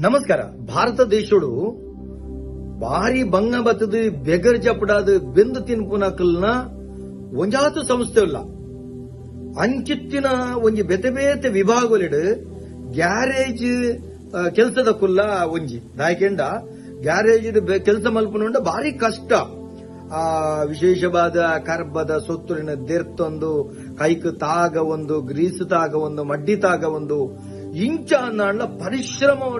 ನಮಸ್ಕಾರ. ಭಾರತ ದೇಶಡು ಭಾರಿ ಭಂಗ ಬತ್ತದು, ಬೆಗರ್ ಜಪಡಾದು ಬೆಂದು ತಿನ್ಪುನಕಲ್ನ ಒಂಜಾತು ಸಂಸ್ಥೆ ಇಲ್ಲ ಅಂಚಿತ್ತಿನ ಒಂಜಿ ಬೆತೆ ಬೇತೆ ವಿಭಾಗಲಿಡು ಗ್ಯಾರೇಜ್ ಕೆಲಸದ ಕುಲ್ಲ ಒಂಜಿ. ದಾಯಕೆಂಡ ಗ್ಯಾರೇಜ್ ಕೆಲಸ ಮಲ್ಪನುಂಡ ಭಾರಿ ಕಷ್ಟ. ಆ, ವಿಶೇಷವಾದ ಕರ್ಬದ ಸೊತ್ತುರಿನ ದೆರ್ತೊಂದು, ಕೈಕ್ ತಾಗ ಒಂದು, ಗ್ರೀಸ್ ತಾಗ ಒಂದು, ಮಡ್ಡಿ ತಾಗ ಒಂದು ಅನ್ನ ಪರಿಶ್ರಮ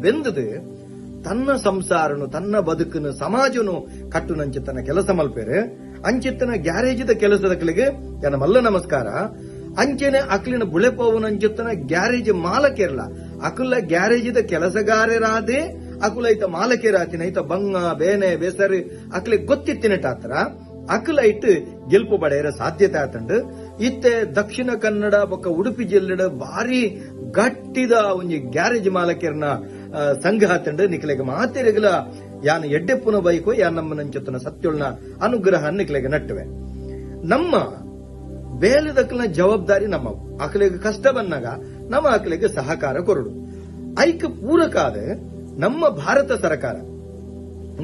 ಬೆಂದದೆ, ತನ್ನ ಸಂಸಾರನು, ತನ್ನ ಬದುಕನ್ನು, ಸಮಾಜನು ಕಟ್ಟು ನಂಚಿತ್ತನ ಕೆಲಸ ಮಲ್ಪೇರು. ಅಂಚಿತ್ತನ ಗ್ಯಾರೇಜಿದ ಕೆಲಸದಕ್ಲಿಗೆ ಜನ ಮಲ್ಲ ನಮಸ್ಕಾರ. ಅಂಚೆನೆ ಅಕ್ಲಿನ ಬುಳೆಪೋವನ ಅಂಚಿತ್ತನ ಗ್ಯಾರೇಜ್ ಮಾಲಕೇರ್ಲ. ಅಕುಲ ಗ್ಯಾರೇಜಿದ ಕೆಲಸಗಾರರಾದೆ ಅಕುಲ ಐತ ಮಾಲಕೇರಾತಿನ ಐತ ಬಂಗ, ಬೇನೆ, ಬೇಸರಿ, ಅಕ್ಲೆ ಗೊತ್ತಿತ್ತಿನಟಾತ್ರ ಅಕುಲ ಇಟ್ಟು ಗೆಲ್ಪು ಪಡೆಯರ ಸಾಧ್ಯತೆ ಆತಂಡು. ಇತ್ತೆ ದಕ್ಷಿಣ ಕನ್ನಡ ಬೊಕ್ಕ ಉಡುಪಿ ಜಿಲ್ಲೆಡ ಭಾರಿ ಗಟ್ಟಿದ ಒಂಜಿ ಗ್ಯಾರೇಜ್ ಮಾಲಕರ್ನ ಸಂಘ ಆತಂಡು ನಿಕ್ಲೆಗ್ ಮಾತೆರೆಗಲ ಯಾನ ಎಡ್ಡೆಪ್ಪುನ ಬೈಕೋ, ಯಾನ್ ನಮ್ಮ ನಂಚುತ್ತನ ಸತ್ಯೊಳ್ನ ಅನುಗ್ರಹ ನಿಕ್ಲೆಗ್ ನಟ್ಟುವೆ. ನಮ್ಮ ಬೇಲದಕ್ಕನ ಜವಾಬ್ದಾರಿ ನಮ್ಮ ಆಕಲಿಗೆ ಕಷ್ಟ ಬಂದಾಗ ನಮ್ಮ ಆಕಲಿಗೆ ಸಹಕಾರ ಕೊರಡು. ಐಕ ಪೂರಕ ಆದ ನಮ್ಮ ಭಾರತ ಸರ್ಕಾರ,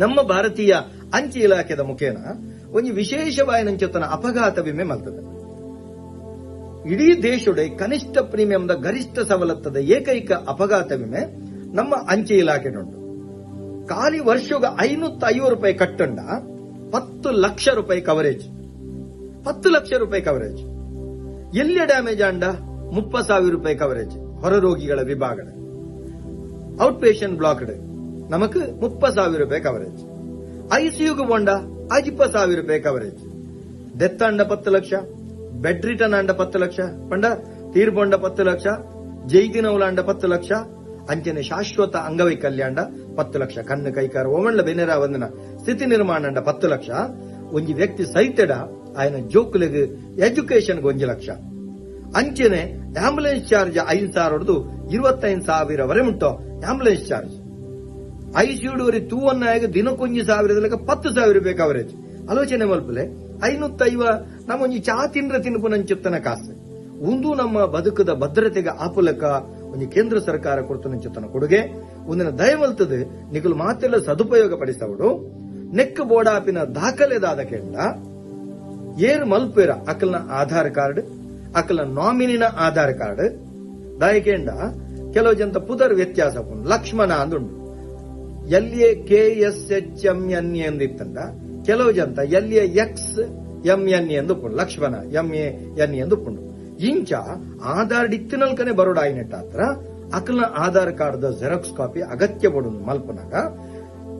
ನಮ್ಮ ಭಾರತೀಯ ಅಂಚೆ ಇಲಾಖೆದ ಮುಖೇನ ಒಂದು ವಿಶೇಷವಾಗಿ ನಂಚುತ್ತನ ಅಪಘಾತ ವಿಮೆ ಮಲ್ತದೆ. ಇಡೀ ದೇಶದ ಕನಿಷ್ಠ ಪ್ರೀಮಿಯಂದ ಗರಿಷ್ಠ ಸವಲತ್ತದ ಏಕೈಕ ಅಪಘಾತ ವಿಮೆ ನಮ್ಮ ಅಂಚೆ ಇಲಾಖೆಡುಂಟು ಖಾಲಿ ವರ್ಷಗ ಐನೂತ್ತ ಐವತ್ತು ರೂಪಾಯಿ ಕಟ್ಟಂಡ ಪತ್ತು ಲಕ್ಷ ರೂಪಾಯಿ ಕವರೇಜ್ ಪತ್ತು ಲಕ್ಷ ರೂಪಾಯಿ ಕವರೇಜ್ ಎಲ್ಲಿ ಡ್ಯಾಮೇಜ್ ಆಂಡ? ಮುಪ್ಪ ಸಾವಿರ ರೂಪಾಯಿ ಕವರೇಜ್ ಹೊರ ರೋಗಿಗಳ ವಿಭಾಗ ಔಟ್ ಪೇಷಂಟ್ ಬ್ಲಾಕ್ ನಮಕ್ ಮುಪ್ಪ ಸಾವಿರ ರೂಪಾಯಿ ಕವರೇಜ್ ಐಸಿಯುಗೆ ಬೋಂಡ ಅಜಿಪ್ಪ ಸಾವಿರ ರೂಪಾಯಿ ಕವರೇಜ್ ಡೆತ್ ಅಂಡ ಪತ್ತು ಲಕ್ಷ. ಬೆಡ್ ರಿಟರ್ನ್ ಅಂಡ ಪತ್ತು ಲಕ್ಷ ಪಂಡ ತೀರ್ಬೊಂಡ ಪತ್ತು ಲಕ್ಷ ಜೈದಿನೌಲ ಅಂಡ ಪತ್ತು ಲಕ್ಷ ಅಂಚನೆ ಶಾಶ್ವತ ಅಂಗವೈಕಲ್ಯ ಅಂಡ ಪತ್ತು ಲಕ್ಷ ಕಣ್ಣು ಕೈಕಾರ ಓಮಣ್ಣ ಬೆನೆರ ವಂದನ ಸ್ಥಿತಿ ನಿರ್ಮಾಣ ಅಂಡ ಪತ್ತು ಲಕ್ಷ ಒಂಜಿ ವ್ಯಕ್ತಿ ಸೈತಡ ఆయన ಜೋಕುಲೆಗ್ ಎಜುಕೇಶನ್ ಒಂಜಿ ಲಕ್ಷ ಅಂಚೆನೆ ಆಂಬುಲೆನ್ಸ್ ಚಾರ್ಜ್ ಐದು ಸಾವಿರ ಹೊಡೆದು ಇರುವತ್ತೈದು ಸಾವಿರ ವರೆ ಉಂಟು ಆಂಬುಲೆನ್ಸ್ ಚಾರ್ಜ್ ಐಸಿಯುಡುವರೆ ತೂವನ್ನಾಗ ದಿನಕ್ಕೊಂಜಿ ಸಾವಿರದ ಲೆಕ್ಕ ಪತ್ತು ಸಾವಿರ ರೂಪಾಯಿ ಕವರೇಜ್ ಆಲೋಚನೆ ಮಲ್ಪಲೆ ಐನೂತ್ತೈವ ನಮ್ಮೊಂಜಿ ಚಾ ತಿಂದ್ರ ತಿನ್ಪುನಂಚಿತ್ತನ ಕಾಸು. ಒಂದು ನಮ್ಮ ಬದುಕದ ಭದ್ರತೆಗೆ ಆಪುಲಕ ಒಂದು ಕೇಂದ್ರ ಸರ್ಕಾರ ಕೊಡ್ತನಂಚುತ್ತನ ಕೊಡುಗೆ. ಒಂದಿನ ದಯವಲ್ತದ ನಿಗಲು ಮಾತೆಲ್ಲ ಸದುಪಯೋಗ ಪಡಿಸವಡು ನೆಕ್ ಬೋಡಾಪಿನ ದಾಖಲೆದಾದ ಕೆಂಡ ಏರು ಮಲ್ಪೇರ ಅಕಲ್ನ ಆಧಾರ್ ಕಾರ್ಡ್, ಅಕಲ್ನ ನಾಮಿನಿನ ಆಧಾರ್ ಕಾರ್ಡ್. ದಾಯಕೇಂಡ ಕೆಲವು ಜನ ಪುದರ್ ವ್ಯತ್ಯಾಸ. Lakshmana ಅಂದುಂಡು. L A K S H M N ಎಂದಿತ್ತಂಡ ಕೆಲವು ಜನತ ಎಲ್ ಎಕ್ಸ್ ಎಂ ಎನ್ ಎಂದು ಲಕ್ಷ್ಮಣ ಎಂ ಎ ಎನ್ ಎಂದು ಪುಂಡು ಇಂಚ ಆಧಾರ್ ಡಿತ್ತಿನಲ್ಕನೆ ಬರೋಡ ಆಯ್ನೆಟ್ಟಾತ್ರ ಅಕಲ್ನ ಆಧಾರ್ ಕಾರ್ಡ್ ಜೆರಾಕ್ಸ್ ಕಾಪಿ ಅಗತ್ಯ ಪಡು ಮಲ್ಪನಾಗ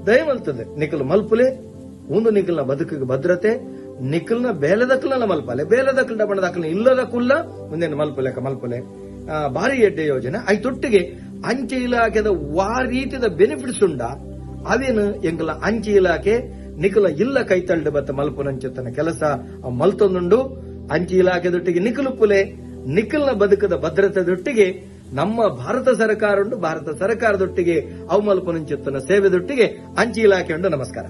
ದಯಮಲ್ತದೆ. ನಿಖಲ್ ಮಲ್ಪುಲೆ ಒಂದು ನಿಖಲ್ನ ಬದುಕಿಗೆ ಭದ್ರತೆ ನಿಖಲ್ನ ಬೇಲದಕ್ಕಲ ಮಲ್ಪಲೆ. ಬೇಲದಕ್ಕಲ ಬಣ್ಣದಕ್ಕಲ ಇಲ್ಲದ ಕುಲ್ಲ ಮುಂದೆ ಮಲ್ಪುಲೆಕ ಮಲ್ಪಲೆ. ಭಾರಿ ಎಡ್ಡೆ ಯೋಜನೆ. ಐತೊಟ್ಟಿಗೆ ಅಂಚೆ ಇಲಾಖೆದ ವಾ ರೀತಿಯ ಬೆನಿಫಿಟ್ಸ್ ಉಂಡ. ಅವೇನು ಎಂಗಲ ಅಂಚೆ ಇಲಾಖೆ ನಿಖಲ ಇಲ್ಲ ಕೈತಳ್ಳು ಬತ್ತ ಮಲ್ಪುನಂಚುತ್ತನ ಕೆಲಸ. ಮಲ್ತೊಂದುಂಡು ಇಲಾಖೆ ಇಲಾಖೆದೊಟ್ಟಿಗೆ ನಿಖಲು ಪುಲೆ ನಿಖಲ್ನ ಬದುಕದ ಭದ್ರತೆದೊಟ್ಟಿಗೆ, ನಮ್ಮ ಭಾರತ ಸರ್ಕಾರ ಉಂಡು ಭಾರತ ಸರ್ಕಾರದೊಟ್ಟಿಗೆ ಅವು ಮಲ್ಪುನಂಚುತ್ತನ ಸೇವೆದೊಟ್ಟಿಗೆ ಅಂಚಿ ಇಲಾಖೆ ಉಂಡು ನಮಸ್ಕಾರ.